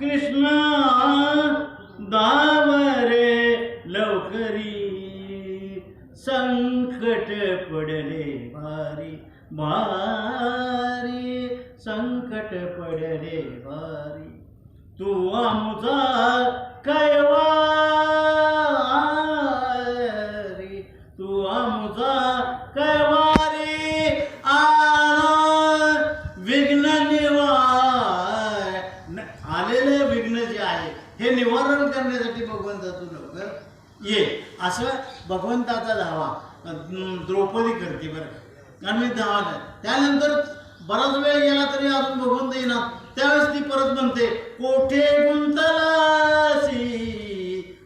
कृष्ण दावरे लवकरी. संकट पडले भारी भारी. संकट पडले भारी. तू आमचा काय आलेले विघ्न जे आहे हे निवारण करण्यासाठी भगवंता तू लवकर ये. असं भगवंताचा धावा द्रौपदी करते बरं. आणि मी धावा त्यानंतर बराच वेळ गेला तरी अजून भगवंत येणार. त्यावेळेस ती परत म्हणते कोठे गुंतलासी?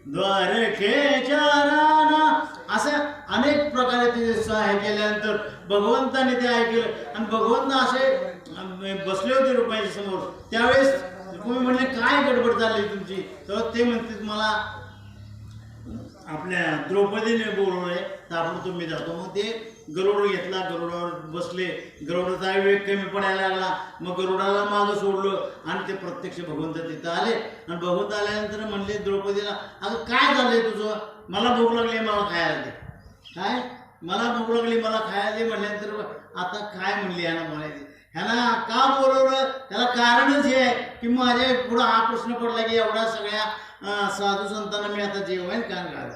द्वारकेच्या राना असं अनेक प्रकारे तिथे हे केल्यानंतर भगवंताने ते ऐकलं. आणि भगवंत असे बसले होते रुपयाच्या समोर. त्यावेळेस तुम्ही म्हणले काय गडबड झाली तुमची? तर ते म्हणते मला आपल्या द्रौपदीने बोलवलंय तर आपण तुम्ही जातो. मग ते गरुड घेतला गरुडावर बसले. गरुडाचा वेग कमी पडायला लागला. मग गरुडाला मागं सोडलं आणि ते प्रत्यक्ष भगवंत तिथं आले. आणि भगवंत आल्यानंतर म्हणले द्रौपदीला अगं काय झालंय तुझं? मला भूक लागली मला खायला दे. काय? मला भूक लागली मला खायला दे? म्हटल्यानंतर आता काय म्हणली ह्यानं म्हणायचे ह्याला का बोलवलं? त्याला कारणच हे आहे की माझ्या पुढं हा प्रश्न पडला की एवढ्या सगळ्या साधू संतांना मी आता जेवण कारण घाल